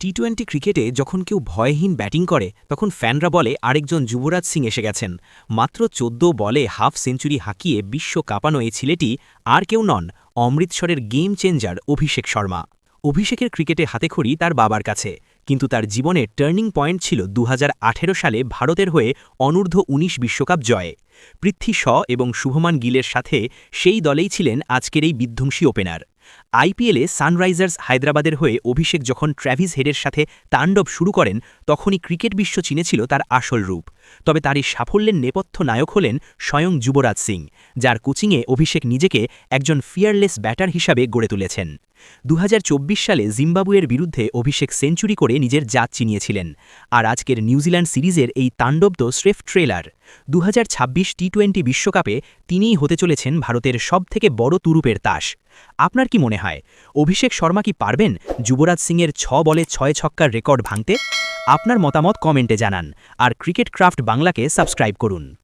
T twenty ক্রিকেটে যখন কেউ ভয়হীন ব্যাটিং করে, তখন ফ্যানরা বলে, আরেকজন যুবরাজ সিং এসে গেছেন। মাত্র চোদ্দ বলে হাফ সেঞ্চুরি হাঁকিয়ে বিশ্ব কাঁপানো এই ছেলেটি আর কেউ নন, অমৃতসরের গেম চেঞ্জার অভিষেক শর্মা। অভিষেকের ক্রিকেটে হাতেখড়ি তার বাবার কাছে, কিন্তু তার জীবনে টার্নিং পয়েন্ট ছিল দু হাজার আঠেরো সালে ভারতের হয়ে অনূর্ধ্ব ১৯ বিশ্বকাপ জয়ে। পৃথ্বী শ এবং শুভমান গিলের সাথে সেই দলেই ছিলেন আজকের এই বিধ্বংসী ওপেনার আইপিএলে সানরাইজার্স হায়দ্রাবাদের হয়ে অভিষেক যখন ট্র্যাভিস হেডের সাথে তাণ্ডব শুরু করেন, তখনই ক্রিকেট বিশ্ব চিনেছিল তার আসল রূপ। তবে তার এই সাফল্যের নেপথ্য নায়ক হলেন স্বয়ং যুবরাজ সিং, যার কোচিংয়ে অভিষেক নিজেকে একজন ফিয়ারলেস ব্যাটার হিসাবে গড়ে তুলেছেন। দু হাজার চব্বিশ সালে জিম্বাবুয়ের বিরুদ্ধে অভিষেক সেঞ্চুরি করে নিজের জাত চিনিয়েছিলেন, আর আজকের নিউজিল্যান্ড সিরিজের এই তাণ্ডব তো স্রেফ ট্রেলার। দু টি টোয়েন্টি বিশ্বকাপে তিনিই হতে চলেছেন ভারতের সবথেকে বড় তুরুপের তাস। আপনার কি মনে হয়? অভিষেক শর্মা কি পারবেন যুবরাজ সিংয়ের ছ বলে ছয় ছক্কার রেকর্ড ভাঙতে? আপনার মতামত কমেন্টে জানান। আর ক্রিকেট ক্রাফট বাংলাকে সাবস্ক্রাইব করুন।